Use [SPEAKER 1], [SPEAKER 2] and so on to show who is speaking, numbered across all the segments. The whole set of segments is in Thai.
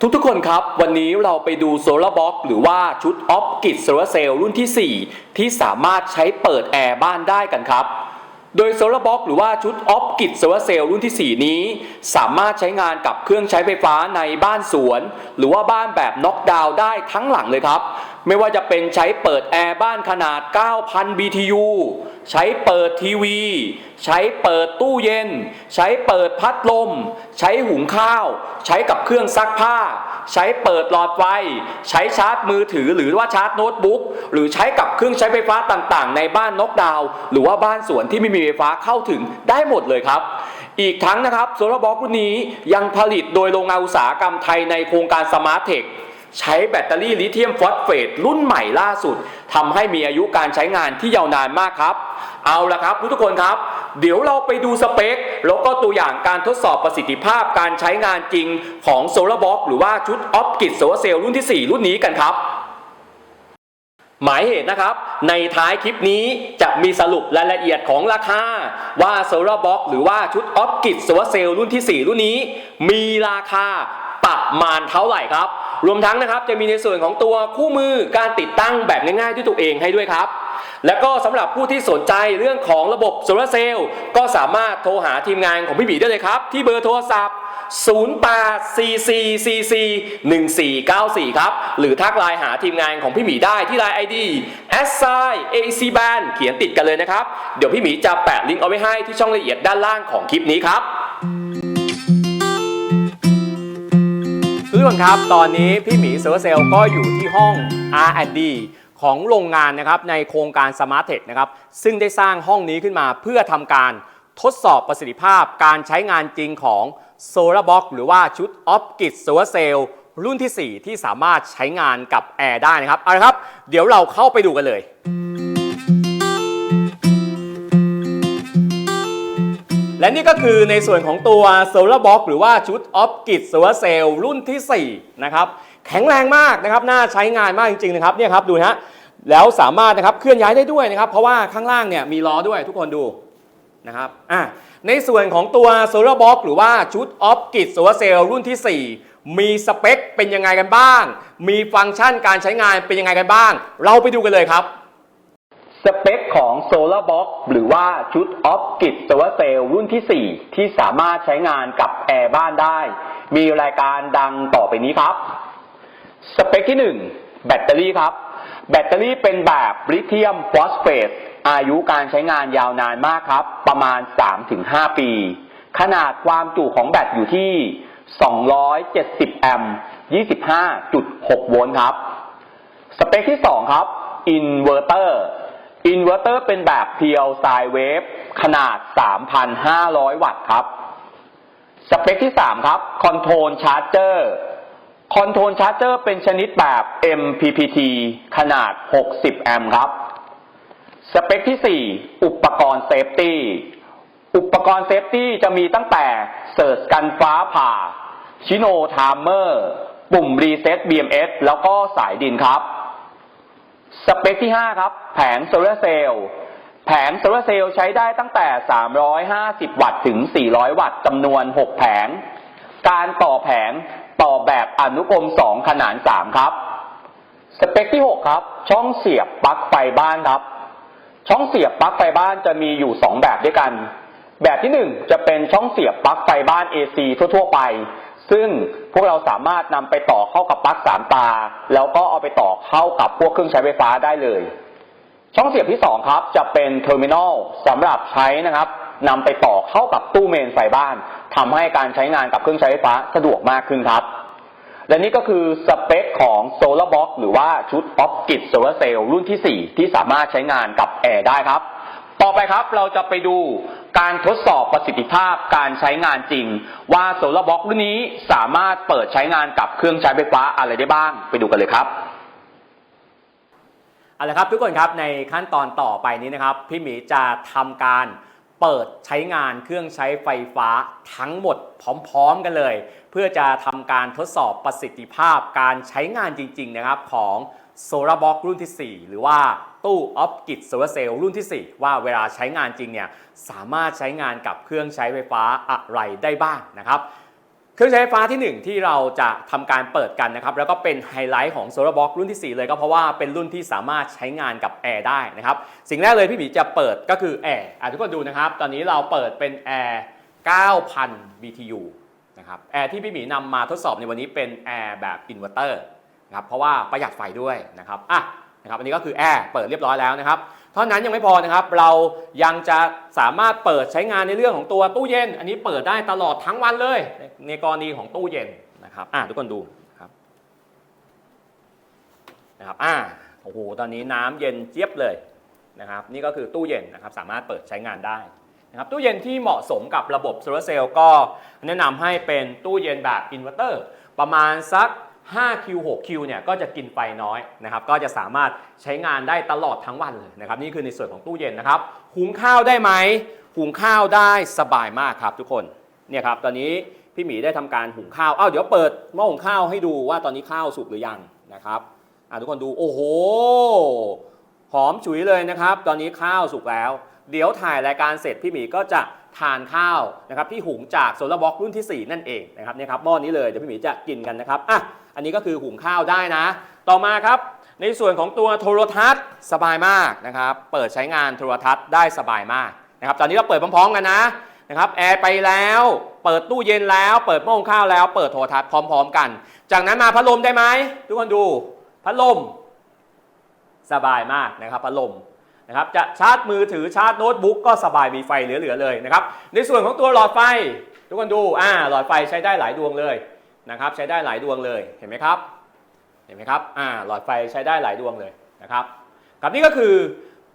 [SPEAKER 1] ทุกๆ คนครับ วันนี้เราไปดูโซลาร์บ็อกหรือว่าชุดออฟกิโซลาเซลล์รุ่นที่ 4 ที่สามารถใช้เปิดแอร์บ้านได้กันครับ โดยโซลาร์บ็อกหรือว่าชุดออฟกิโซลาเซลล์รุ่นที่ 4 นี้ สามารถใช้งานกับเครื่องใช้ไฟฟ้าในบ้านสวน หรือว่าบ้านแบบน็อกดาวน์ได้ทั้งหลังเลยครับ ไม่ว่าจะเป็นใช้เปิดแอร์บ้านขนาด 9,000 BTU ใช้เปิดทีวี ใช้เปิดตู้เย็น ใช้เปิดพัดลม ใช้หุงข้าว ใช้กับเครื่องซักผ้า ใช้เปิดหลอดไฟ ใช้ชาร์จมือถือหรือว่าชาร์จโน้ตบุ๊กหรือใช้กับเครื่องใช้ไฟฟ้าต่างๆ ในบ้านนกดาว หรือว่าบ้านสวนที่ไม่มีไฟฟ้าเข้าถึงได้หมดเลยครับ อีกทั้งนะครับโซลาร์บ็อกรุ่นนี้ยังผลิตโดยโรงงานอุตสาหกรรมไทยในโครงการสมาร์ทเทคใช้แบตเตอรี่ลิเธียมฟอสเฟตรุ่นใหม่ล่าสุดทำให้มีอายุการใช้งานที่ยาวนานมากครับ เอาละครับทุกคนครับ เดี๋ยวเราไปดูสเปค แล้วก็ตัวอย่างการทดสอบประสิทธิภาพการใช้งานจริงของโซลาร์บ็อกหรือว่าชุดออฟกิโซลาเซลล์รุ่นที่ 4 รุ่นนี้กันครับหมายเหตุนะครับ ในท้ายคลิปนี้จะมีสรุปรายละเอียดของราคา ว่าโซลาร์บ็อกหรือว่าชุดออฟกิโซลาเซลล์รุ่นที่ 4 รุ่นนี้ มีราคาประมาณเท่าไหร่ครับ รวมทั้งนะครับจะมีในส่วนของตัวคู่มือการติดตั้งแบบง่ายๆด้วยตัวเองให้ด้วยครับ แล้วก็สำหรับผู้ที่สนใจเรื่องของระบบโซลาร์เซลล์ก็สามารถโทรหาทีมงานของพี่บีได้เลยครับ ที่เบอร์โทรศัพท์ 0844441494 ครับ หรือทักไลน์หาทีมงานของพี่หมีได้ที่ไลน์ ID s i a c b a n เขียนติดกันเลยนะครับ เดี๋ยวพี่หมีจะแปะลิงก์เอาไว้ให้ที่ช่องละเอียดด้านล่างของคลิปนี้ครับทุกคนครับ ตอนนี้พี่หมีโซลาร์เซลล์ก็อยู่ที่ห้อง R&D ของโรงงานนะครับในโครงการ Smart Tech นะครับซึ่งได้สร้างห้องนี้ขึ้นมาเพื่อทำการทดสอบประสิทธิภาพการใช้งานจริงของ Solar Box หรือว่าชุด o p g i t Solar Cell รุ่นที่ 4 ที่สามารถใช้งานกับแอร์ได้นะครับเอาละครับ เดี๋ยวเราเข้าไปดูกันเลยและนี่ก็คือในส่วนของตัว Solar Box หรือว่าชุด o p g i t Solar Cell รุ่นที่ 4 นะครับ แข็งแรงมากนะครับน่าใช้งานมากจริงๆนะครับเนี่ยครับดูนะฮะแล้วสามารถนะครับเคลื่อนย้ายได้ด้วยนะครับเพราะว่าข้างล่างเนี่ยมีล้อด้วยทุกคนดูนะครับอะในส่วนของตัว Solar Box หรือว่าชุด o p g i t Solar Cell รุ่นที่ 4 มีสเปคเป็นยังไงกันบ้าง มีฟังก์ชันการใช้งานเป็นยังไงกันบ้าง เราไปดูกันเลยครับสเปคของ Solar Box หรือว่าชุด o f g i t Solar Cell รุ่นที่ 4 ที่สามารถใช้งานกับแอร์บ้านได้ มีรายการดังต่อไปนี้ครับ สเปคที่1แบตเตอรี่ครับ แบตเตอรี่เป็นแบบลิเธียมฟอสเฟตอายุการใช้งานยาวนานมากครับ ประมาณ 3-5 ปี ขนาดความจุของแบตอยู่ที่ 270 แอมป์ 25.6 โวลต์ครับ สเปคที่ 2 ครับ อินเวอร์เตอร์ อินเวอร์เตอร์เป็นแบบเพียวไซเวฟขนาด 3,500 วัตต์ครับ สเปคที่ 3 ครับคอนโทรลชาร์เจอร์ คอนโทรลชาร์เจอร์เป็นชนิดแบบ MPPT ขนาด 60 แอมป์ครับ สเปคที่ 4 อุปกรณ์เซฟตี้ อุปกรณ์เซฟตี้จะมีตั้งแต่เสิร์ชกันฟ้าผ่า ชิโนไทม์เมอร์ ปุ่มรีเซ็ต BMS แล้วก็สายดินครับ สเปคที่ 5 ครับ แผงโซลาเซลล์ แผงโซลาเซลล์ใช้ได้ตั้งแต่ 350 วัตต์ถึง 400 วัตต์จำนวน 6 แผงการต่อแผง ต่อแบบอนุกรม 2 ขนาน 3 ครับ สเปคที่ 6 ครับ ช่องเสียบปลั๊กไฟบ้านครับ ช่องเสียบปลั๊กไฟบ้านจะมีอยู่ 2 แบบด้วยกัน แบบที่ 1 จะเป็นช่องเสียบปลั๊กไฟบ้าน AC ทั่ว ๆ ไป ซึ่งพวกเราสามารถนำไปต่อเข้ากับปลั๊กสามตา แล้วก็เอาไปต่อเข้ากับพวกเครื่องใช้ไฟฟ้าได้เลย ช่องเสียบที่ 2 ครับ จะเป็นเทอร์มินอลสำหรับใช้นะครับนำไปต่อเข้ากับตู้เมนไฟบ้าน ทำให้การใช้งานกับเครื่องใช้ไฟฟ้าสะดวกมากขึ้นครับ และนี่ก็คือสเปคของ Solar Box หรือว่าชุด o f g i t Solar Cell รุ่นที่ 4 ที่สามารถใช้งานกับแอร์ได้ครับ ต่อไปครับเราจะไปดูการทดสอบประสิทธิภาพการใช้งานจริง ว่า Solar Box รุ่นนี้สามารถเปิดใช้งานกับเครื่องใช้ไฟฟ้าอะไรได้บ้าง ไปดูกันเลยครับเอาละครับทุกคนครับในขั้นตอนต่อไปนี้นะครับ พี่หมีจะทำการ เปิดใช้งานเครื่องใช้ไฟฟ้าทั้งหมดพร้อมๆกันเลย เพื่อจะทำการทดสอบประสิทธิภาพการใช้งานจริง ๆ นะครับของ Solar Box รุ่นที่ 4 หรือว่าตู้ o f g i t Solar Cell รุ่นที่ 4 ว่าเวลาใช้งานจริงเนี่ยสามารถใช้งานกับเครื่องใช้ไฟฟ้าอะไรได้บ้างนะครับ เครื่องใช้ไฟฟ้าที่หนึ่งที่เราจะทำการเปิดกันนะครับแล้วก็เป็นไฮไลท์ของ Solar Box รุ่นที่ 4 เลยก็เพราะว่าเป็นรุ่นที่สามารถใช้งานกับแอร์ได้นะครับสิ่งแรกเลยพี่หมีจะเปิดก็คือแอร์ทุกคนดูนะครับ ตอนนี้เราเปิดเป็นแอร์9,000 BTU นะครับแอร์ที่พี่หมีนำมาทดสอบในวันนี้เป็นแอร์แบบอินเวอร์เตอร์นะครับเพราะว่าประหยัดไฟด้วยนะครับอะ นะครับอันนี้ก็คือแอร์เปิดเรียบร้อยแล้วนะครับเท่านั้นยังไม่พอนะครับ เรายังจะสามารถเปิดใช้งานในเรื่องของตัวตู้เย็น อันนี้เปิดได้ตลอดทั้งวันเลย ในกรณีของตู้เย็นนะครับอะทุกคนดูนะครับนะครับอะโอ้โหตอนนี้น้ำเย็นเจี๊ยบเลยนะครับ นี่ก็คือตู้เย็นนะครับสามารถเปิดใช้งานได้นะครับตู้เย็นที่เหมาะสมกับระบบโซลาร์เซลล์ก็แนะนำให้เป็นตู้เย็นแบบอินเวอร์เตอร์ประมาณสัก 5Q 6Q เนี่ยก็จะกินไฟน้อยนะครับ ก็จะสามารถใช้งานได้ตลอดทั้งวันเลยนะครับ นี่คือในส่วนของตู้เย็นนะครับ หุงข้าวได้ไหม หุงข้าวได้สบายมากครับทุกคน เนี่ยครับ ตอนนี้พี่หมีได้ทำการหุงข้าว อ้าวเดี๋ยวเปิดหม้อหุงข้าวให้ดูว่าตอนนี้ข้าวสุกหรือยังนะครับอะทุกคนดู โอ้โห หอมฉุยเลยนะครับ ตอนนี้ข้าวสุกแล้ว เดี๋ยวถ่ายรายการเสร็จพี่หมีก็จะทานข้าวนะครับที่หุงจากโซลาร์บ็อกรุ่นที่ 4 นั่นเองนะครับเนี่ยครับหม้อนี้เลยเดี๋ยวพี่หมีจะกินกันนะครับอะ อันนี้ก็คือหุงข้าวได้นะ ต่อมาครับในส่วนของตัวโทรทัศน์สบายมากนะครับ เปิดใช้งานโทรทัศน์ได้สบายมากนะครับ ตอนนี้เราเปิดพร้อมๆกันนะนะครับแอร์ไปแล้ว เปิดตู้เย็นแล้ว เปิดหม้อหุงข้าวแล้ว เปิดโทรทัศน์พร้อม ๆ กัน จากนั้นมาพัดลมได้ไหมทุกคนดูพัดลม สบายมากนะครับพัดลมนะครับจะชาร์จมือถือชาร์จโน้ตบุ๊กก็สบายมีไฟเหลือๆเลยนะครับในส่วนของตัวหลอดไฟ ทุกคนดูอ่าหลอดไฟใช้ได้หลายดวงเลย นะครับ ใช้ได้หลายดวงเลยเห็นไหมครับ เห็นไหมครับอ่าหลอดไฟใช้ได้หลายดวงเลยนะครับครับนี่ก็คือ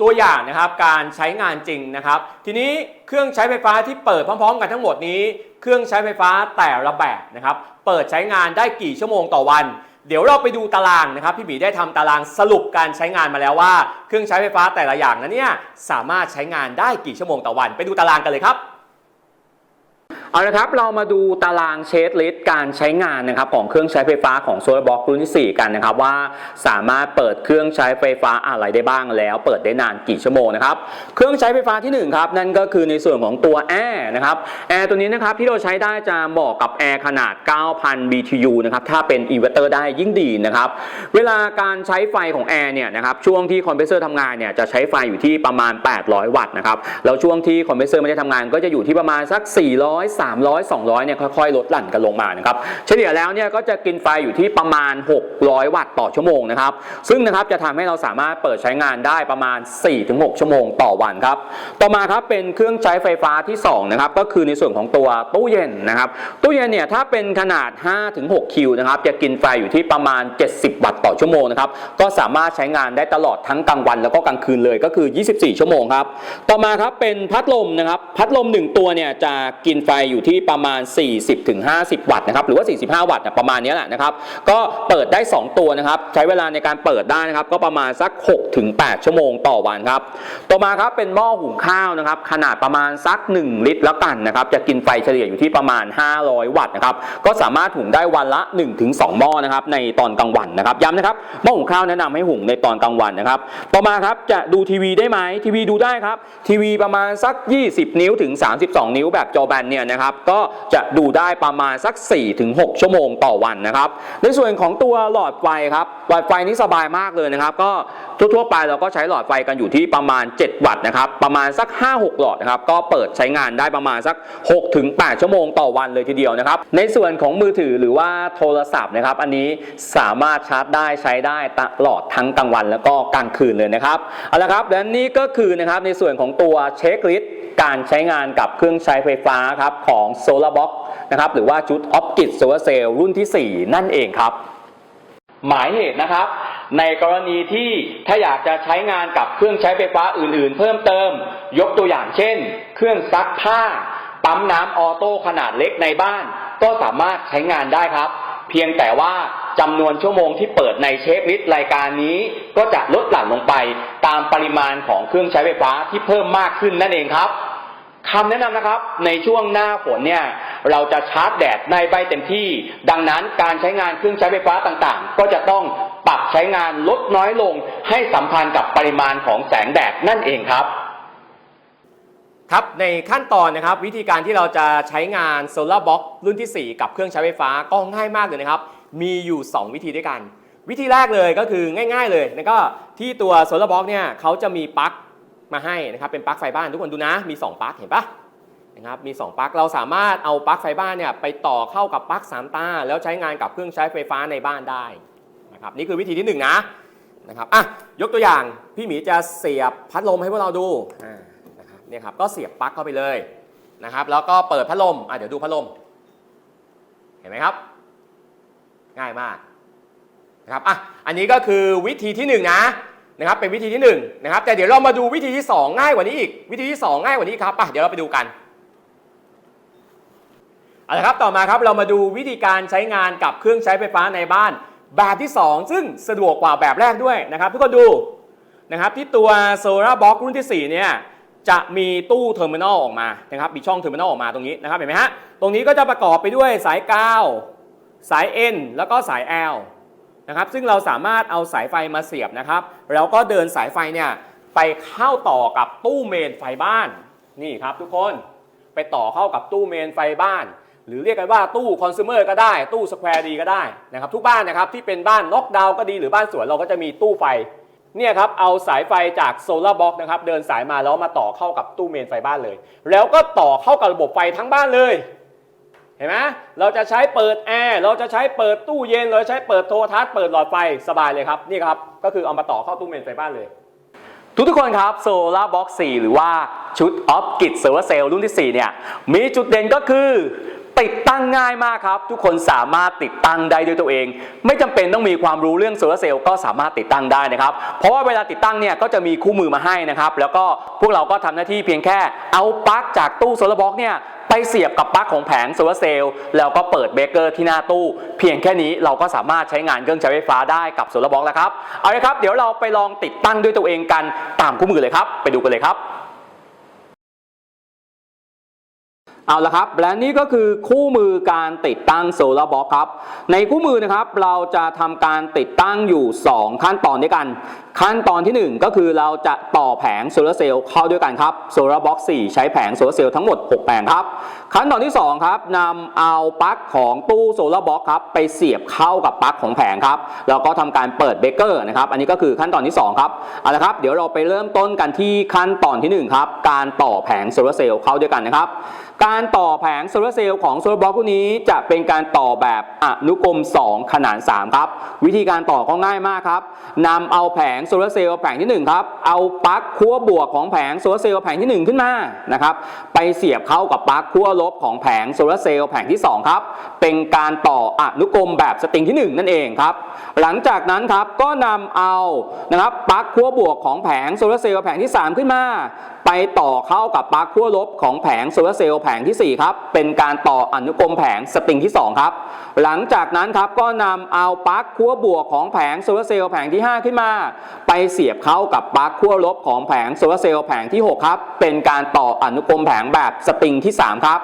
[SPEAKER 1] ตัวอย่างนะครับการใช้งานจริงนะครับ ทีนี้เครื่องใช้ไฟฟ้าที่เปิดพร้อม ๆ กันทั้งหมดนี้ เครื่องใช้ไฟฟ้าแต่ละแบบนะครับ เปิดใช้งานได้กี่ชั่วโมงต่อวัน เดี๋ยวเราไปดูตารางนะครับ พี่หมีได้ทำตารางสรุปการใช้งานมาแล้วว่า เครื่องใช้ไฟฟ้าแต่ละอย่างนั้นเนี่ยสามารถใช้งานได้กี่ชั่วโมงต่อวัน ไปดูตารางกันเลยครับ เอาละครับเรามาดูตารางเชดลิสต์การใช้งานนะครับของเครื่องใช้ไฟฟ้าของ Solar Box รุ่นที่ 4 กันนะครับว่าสามารถเปิดเครื่องใช้ไฟฟ้าอะไรได้บ้างแล้วเปิดได้นานกี่ชั่วโมงนะครับเครื่องใช้ไฟฟ้าที่1ครับนั่นก็คือในส่วนของตัวแอร์นะครับแอร์ตัวนี้นะครับที่เราใช้ได้จะเหมาะกับแอร์ขนาด 9,000 BTU นะครับถ้าเป็นอินเวอร์เตอร์ได้ยิ่งดีนะครับเวลาการใช้ไฟของแอร์เนี่ยนะครับช่วงที่คอมเพรสเซอร์ทำงานเนี่ยจะใช้ไฟอยู่ที่ประมาณ 800 วัตต์นะครับแล้วช่วงที่คอมเพรสเซอร์ไม่ได้ทำงานก็จะอยู่ที่ประมาณสัก 400 300 200เนี่ยค่อยๆลดหลั่นกันลงมานะครับเฉลี่ยแล้วเนี่ยก็จะกินไฟอยู่ที่ประมาณ 600 วัตต์ต่อชั่วโมงนะครับซึ่งนะครับจะทำให้เราสามารถเปิดใช้งานได้ประมาณ 4-6 ชั่วโมงต่อวันครับต่อมาครับเป็นเครื่องใช้ไฟฟ้าที่2นะครับก็คือในส่วนของตัวตู้เย็นนะครับตู้เย็นเนี่ยถ้าเป็นขนาด 5-6 คิวนะครับจะกินไฟอยู่ที่ประมาณ 70 วัตต์ต่อชั่วโมงนะครับก็สามารถใช้งานได้ตลอดทั้งกลางวัน แล้วก็กลางคืนเลยก็คือ 24 ชั่วโมงครับต่อมาครับเป็นพัดลมนะครับพัดลม 1 ตัวเนี่ยจะกินไฟอยู่ที่ประมาณ 40-50 วัตต์นะครับหรือว่า 45 วัตต์ประมาณนี้แหละนะครับก็เปิดได้ 2 ตัวนะครับใช้เวลาในการเปิดได้นะครับก็ประมาณสัก 6-8 ชั่วโมงต่อวันครับต่อมาครับเป็นหม้อหุงข้าวนะครับขนาดประมาณสัก 1 ลิตรแล้วกันนะครับจะกินไฟเฉลี่ยอยู่ที่ประมาณ 500 วัตต์นะครับก็สามารถหุงได้วันละ 1-2 หม้อนะครับในตอนกลางวันนะครับย้ำนะครับหม้อหุงข้าวแนะนำให้หุงในตอนกลางวันนะครับต่อมาครับจะดูทีวีได้ไหมทีวีดูได้ครับทีวีประมาณสัก 20 นิ้วถึง 32 นิ้วแบบจอแบนเนี่ยนะครับก็จะดูได้ประมาณสัก 4-6 ชั่วโมงต่อวันนะครับ ในส่วนของตัวหลอดไฟครับ หลอดไฟนี้สบายมากเลยนะครับ ก็ทั่วๆไปเราก็ใช้หลอดไฟกันอยู่ที่ประมาณ 7 วัตต์นะครับ ประมาณสัก 5-6 หลอดนะครับ ก็เปิดใช้งานได้ประมาณสัก 6-8 ชั่วโมงต่อวันเลยทีเดียวนะครับ ในส่วนของมือถือหรือว่าโทรศัพท์นะครับ อันนี้สามารถชาร์จได้ใช้ได้ตลอดทั้งกลางวันแล้วก็กลางคืนเลยนะครับ เอาละครับและนี่ก็คือนะครับในส่วนของตัวเช็คลิสต์การใช้งานกับเครื่องใช้ไฟฟ้าครับของ Solar Box นะครับหรือว่าชุด o p g i t Solar Cell รุ่นที่ 4 นั่นเองครับ หมายเหตุนะครับ ในกรณีที่ถ้าอยากจะใช้งานกับเครื่องใช้ไฟฟ้าอื่นๆ เพิ่มเติม ยกตัวอย่างเช่น เครื่องซักผ้า ปั๊มน้ำออโต้ขนาดเล็กในบ้าน ก็สามารถใช้งานได้ครับ เพียงแต่ว่าจำนวนชั่วโมงที่เปิดในเชฟลิสรายการนี้ ก็จะลดหลั่นลงไปตามปริมาณของเครื่องใช้ไฟฟ้าที่เพิ่มมากขึ้นนั่นเองครับ คำแนะนำนะครับในช่วงหน้าฝนเนี่ยเราจะชาร์จแดดในใบเต็มที่ ดังนั้นการใช้งานเครื่องใช้ไฟฟ้าต่างๆ ก็จะต้องปรับใช้งานลดน้อยลง ให้สัมพันธ์กับปริมาณของแสงแดดนั่นเองครับครับในขั้นตอนนะครับวิธีการที่เราจะใช้งาน Solar Box รุ่นที่ 4 กับเครื่องใช้ไฟฟ้าก็ง่ายมากเลยนะครับ มีอยู่ 2 วิธีด้วยกัน วิธีแรกเลยก็คือง่าย ๆ เลยแล้วก็ที่ตัว Solar Box เนี่ยเขาจะมีปลั๊ก มาให้นะครับเป็นปลั๊กไฟบ้านทุกคนดูนะ มี 2ปลั๊กเห็นปะนะครับมี 2ปลั๊กเราสามารถเอาปลั๊กไฟบ้านเนี่ยไปต่อเข้ากับปลั๊ก3ตา แล้วใช้งานกับเครื่องใช้ไฟฟ้าในบ้านได้นะครับนี่คือวิธีที่หนึ่งนะนะครับอะยกตัวอย่างพี่หมีจะเสียบพัดลมให้พวกเราดูนะครับเนี่ยครับก็เสียบปลั๊กเข้าไปเลยนะครับแล้วก็เปิดพัดลมอะเดี๋ยวดูพัดลม เห็นไหมครับ ง่ายมากนะครับอะอันนี้ก็คือวิธีที่1นงนะ นะครับเป็นวิธีที่1นงนะครับแต่เดี๋ยวเรามาดูวิธีที่ 2 ง่ายกว่านี้อีก วิธีที่ 2 ง่ายกว่านี้ครับป่ะเดี๋ยวเราไปดูกันเอาละครับต่อมาครับเรามาดูวิธีการใช้งานกับเครื่องใช้ไฟฟ้าในบ้าน แบบที่ 2 ซึ่งสะดวกกว่าแบบแรกด้วยนะครับทุกคนดูนะครับที่ตัว Solar Box รุ่นที่ 4 เนี่ยจะมีตู้เทอร์มินอลออกมานะครับมีช่องเทอร์มินอลออกมาตรงนี้นะครับเห็นไหมฮะตรงนี้ก็จะประกอบไปด้วยสายกาวสาย N แล้วก็สาย L นะครับซึ่งเราสามารถเอาสายไฟมาเสียบนะครับ แล้วก็เดินสายไฟเนี่ยไปเข้าต่อกับตู้เมนไฟบ้านนี่ครับทุกคนไปต่อเข้ากับตู้เมนไฟบ้าน หรือเรียกกันว่าตู้คอน sumer ก็ได้ ตู้สแควร์ดีก็ได้นะครับทุกบ้านนะครับที่เป็นบ้านน็อกดาวก็ดีหรือบ้านสวนเราก็จะมีตู้ไฟเนี่ยครับเอาสายไฟจากโซลาร์บ็อกนะครับเดินสายมาแล้วมาต่อเข้ากับตู้เมนไฟบ้านเลย แล้วก็ต่อเข้ากับระบบไฟทั้งบ้านเลย ห็นไหมเราจะใช้เปิดแอร์เราจะใช้เปิดตู้เย็นเราใช้เปิดโทรทัศน์เปิดหลอดไฟสบายเลยครับนี่ครับก็คือเอามาต่อเข้าตู้เมนไฟบ้านเลย ทุกทุกคนครับโซลาร์บ็อกซ์4หรือว่าชุดออฟกิ i เซอร์เซลล์รุ่นที่ 4 เนี่ย มีจุดเด่นก็คือ ติดตั้งง่ายมากครับ ทุกคนสามารถติดตั้งได้ด้วยตัวเอง ไม่จำเป็นต้องมีความรู้เรื่องโซลาร์เซลล์ก็สามารถติดตั้งได้นะครับ เพราะว่าเวลาติดตั้งเนี่ยก็จะมีคู่มือมาให้นะครับ แล้วก็พวกเราก็ทำหน้าที่เพียงแค่เอาปลั๊กจากตู้โซลาร์บ็อกเนี่ยไปเสียบกับปลั๊กของแผงโซลาร์เซลล์แล้วก็เปิดเบรกเกอร์ที่หน้าตู้ เพียงแค่นี้เราก็สามารถใช้งานเครื่องใช้ไฟฟ้าได้กับโซลาร์บ็อกแล้วครับเอาลยครับ เดี๋ยวเราไปลองติดตั้งด้วยตัวเองกันตามคู่มือเลยครับ ไปดูกันเลยครับ เอาละครับ และนี่ก็คือคู่มือการติดตั้งโซลาร์บ็อกครับ ในคู่มือนะครับเราจะทำการติดตั้งอยู่ 2 ขั้นตอนด้วยกัน ขั้นตอนทีหนึ่1 ก็คือเราจะต่อแผงโซลาร์เซลล์เข้าด้วยกันครับโซลาร์บ็อก4ใช้แผงโซลาร์เซลล์ทั้งหมด 6 แผงครับ ขั้นตอนที่ 2 ครับนำเอาปลั๊กของตู้โซลาร์บ็อกครับไปเสียบเข้ากับปลั๊กของแผงครับแล้วก็ทำการเปิดเบรกเกอร์นะครับอันนี้ก็คือขั้นตอนที่ 2 ครับเอาละครับเดี๋ยวเราไปเริ่มต้นกันที่ขั้นตอนทีหนึ่1 ครับ การต่อแผงโซลาร์เซลล์เข้าด้วยกันนะครับการต่อแผงโซลาร์เซลล์ของโซลาร์บล็อกพวกนี้จะเป็นการต่อแบบอนุกรม 2 ขนาน3ครับ วิธีการต่อก็ง่ายมากครับนำเอาแผงโซลาร์เซลล์แผงที่ 1 ครับ เอาปลั๊กขั้วบวกของแผงโซลาร์เซลล์แผงที่ 1 ขึ้นมานะครับไปเสียบเข้ากับปลั๊กขั้วลบของแผงโซลาร์เซลล์แผงที่ 2 ครับ เป็นการต่ออนุกรมแบบสตริงที่ 1 นั่นเองครับ หลังจากนั้นครับก็นำเอานะครับปลั๊กขั้วบวกของแผงโซลาร์เซลล์แผงที่ 3 ขึ้นมา ไปต่อเข้ากับปลั๊กขั้วลบของแผงโซลาร์เซลล์แผงทีสี่ 4 ครับ เป็นการต่ออนุกรมแผงสปริงที่ 2 ครับ หลังจากนั้นครับก็นำเอาปลั๊กขั้วบวกของแผงโซลาร์เซลล์แผงที่ 5 ขึ้นมา ไปเสียบเข้ากับปลั๊กขั้วลบของแผงโซลาร์เซลล์แผงที่ 6 ครับ เป็นการต่ออนุกรมแผงแบบสปริงที่ 3 ครับ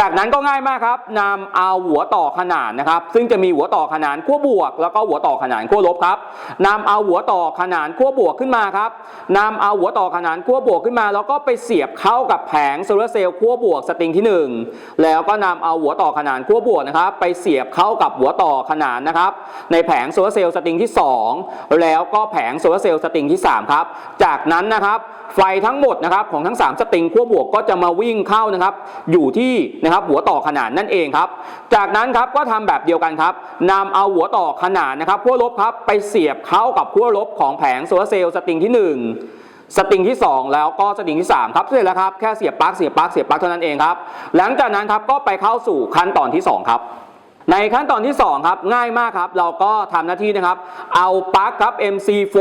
[SPEAKER 1] จากนั้นก็ง่ายมากครับนำเอาหัวต่อขนานนะครับ ซึ่งจะมีหัวต่อขนานขั้วบวก แล้วก็หัวต่อขนานขั้วลบครับนำเอาหัวต่อขนานขั้วบวกขึ้นมาครับนำเอาหัวต่อขนานขั้วบวกขึ้นมา แล้วก็ไปเสียบเข้ากับแผงโซลาร์เซลล์ขั้วบวกสตริงที่ 1 แล้วก็นำเอาหัวต่อขนานขั้วบวกนะครับ ไปเสียบเข้ากับหัวต่อขนานนะครับ ในแผงโซลาร์เซลล์สตริงที่ 2 แล้วก็แผงโซลาร์เซลล์สตริงที่3ครับจากนั้นนะครับไฟทั้งหมดนะครับของทั้ง 3 สตริงขั้วบวกก็จะมาวิ่งเข้านะครับอยู่ที่นะครับหัวต่อขนานนั่นเองครับ จากนั้นครับก็ทำแบบเดียวกันครับนำเอาหัวต่อขนานนะครับขั้วลบครับไปเสียบเข้ากับขั้วลบของแผงโซลาร์เซลล์สตริงที่ 1สตริงที่ 2 แล้วก็สตริงที่ 3 ครับเสร็จแล้วครับ แค่เสียบปลั๊กเสียบปลั๊กเสียบปลั๊กเท่านั้นเองครับ หลังจากนั้นครับก็ไปเข้าสู่ขั้นตอนที่ 2 ครับ ในขั้นตอนที่ 2 ครับ ง่ายมากครับ เราก็ทำหน้าที่นะครับ เอาปลั๊กครับ MC4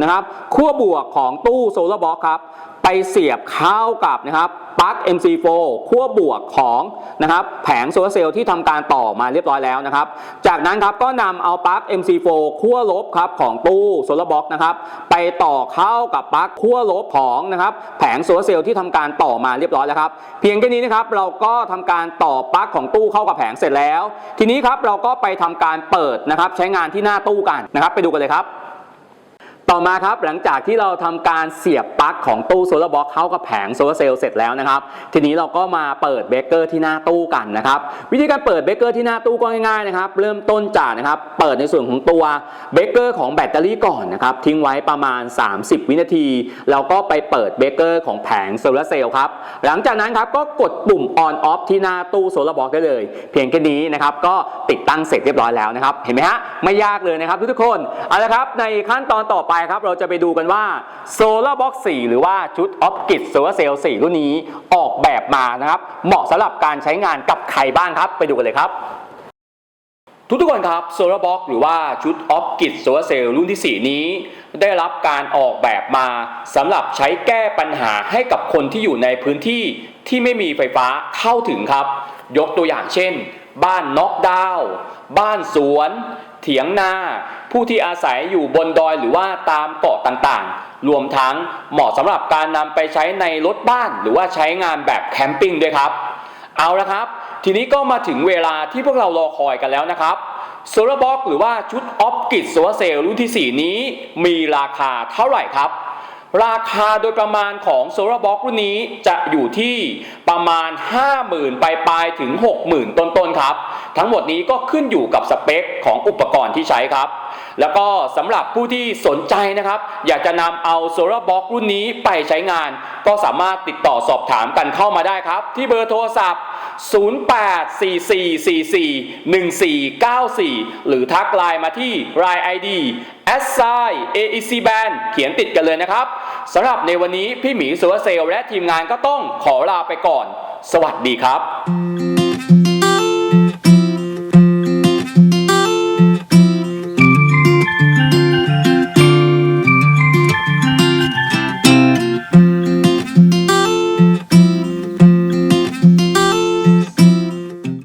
[SPEAKER 1] นะครับขั้วบวกของตู้โซลาร์บ็อกครับ ไปเสียบเข้ากับนะครับปลั๊ก MC4 ขั้วบวกของนะครับแผงโซลาร์เซลล์ที่ทำการต่อมาเรียบร้อยแล้วนะครับ จากนั้นครับก็นำเอาปลั๊ก MC4 ขั้วลบครับของตู้โซลาร์บ็อกนะครับไปต่อเข้ากับปลั๊กขั้วลบของนะครับแผงโซลาร์เซลล์ที่ทำการต่อมาเรียบร้อยแล้วครับ เพียงแค่นี้นะครับเราก็ทำการต่อปลั๊กของตู้เข้ากับแผงเสร็จแล้ว ทีนี้ครับเราก็ไปทำการเปิดนะครับใช้งานที่หน้าตู้กันนะครับ ไปดูกันเลยครับ ต่อมาครับหลังจากที่เราทำการเสียบปลั๊กของตู้โซลาร์บ็อกเข้ากับแผงโซลาร์เซลล์เสร็จแล้วนะครับ ทีนี้เราก็มาเปิดเบรกเกอร์ที่หน้าตู้กันนะครับ วิธีการเปิดเบรกเกอร์ที่หน้าตู้ก็ง่ายๆนะครับ เริ่มต้นจากนะครับเปิดในส่วนของตัวเบรกเกอร์ของแบตเตอรี่ก่อนนะครับ ทิ้งไว้ประมาณ 30 วินาทีแล้วก็ไปเปิดเบรกเกอร์ของแผงโซลาร์เซลล์ครับหลังจากนั้นครับก็กดปุ่ม on off ที่หน้าตู้โซลาร์บ็อกได้เลย เพียงแค่นี้นะครับก็ติดตั้งเสร็จเรียบร้อยแล้วนะครับ เห็นไหมฮะไม่ยากเลยนะครับทุกๆคนเอาละครับในขั้นตอนต่อไปครับเราจะไปดูกันว่า Solar Box 4 หรือว่าชุด o p g i t Solar Cell 4 รุ่นนี้ออกแบบมานะครับ เหมาะสำหรับการใช้งานกับใครบ้างครับ ไปดูกันเลยครับ ทุกๆคนครับ Solar Box หรือว่าชุด o p g i t Solar Cell รุ่นที่ 4 นี้ ได้รับการออกแบบมาสำหรับใช้แก้ปัญหาให้กับคนที่อยู่ในพื้นที่ที่ไม่มีไฟฟ้าเข้าถึงครับ ยกตัวอย่างเช่น บ้านน็อกดาวน์บ้านสวน เถียงนาผู้ที่อาศัยอยู่บนดอยหรือว่าตามเกาะต่างๆ รวมทั้งเหมาะสำหรับการนำไปใช้ในรถบ้าน หรือว่าใช้งานแบบแคมปิ้งด้วยครับ เอาละครับ ทีนี้ก็มาถึงเวลาที่พวกเรารอคอยกันแล้วนะครับโซลาร์บ็อกหรือว่าชุดออฟกิโซลาเซลล์รุ่นที่ 4 นี้มีราคาเท่าไหร่ครับ ราคาโดยประมาณของโซลาร์บ็อกรุ่นนี้จะอยู่ที่ประมาณ 50,000 ปลายๆถึง 60,000 ต้นๆครับ ทั้งหมดนี้ก็ขึ้นอยู่กับสเปคของอุปกรณ์ที่ใช้ครับ แล้วก็สำหรับผู้ที่สนใจนะครับ อยากจะนำเอาโซลาร์บ็อกรุ่นนี้ไปใช้งาน ก็สามารถติดต่อสอบถามกันเข้ามาได้ครับ ที่เบอร์โทรศัพท์ 0844441494 หรือทักไลน์มาที่ Line ID s i AEC Band เขียนติดกันเลยนะครับสำหรับในวันนี้พี่หมีสุวเซลและทีมงานก็ต้องขอลาไปก่อน สวัสดีครับ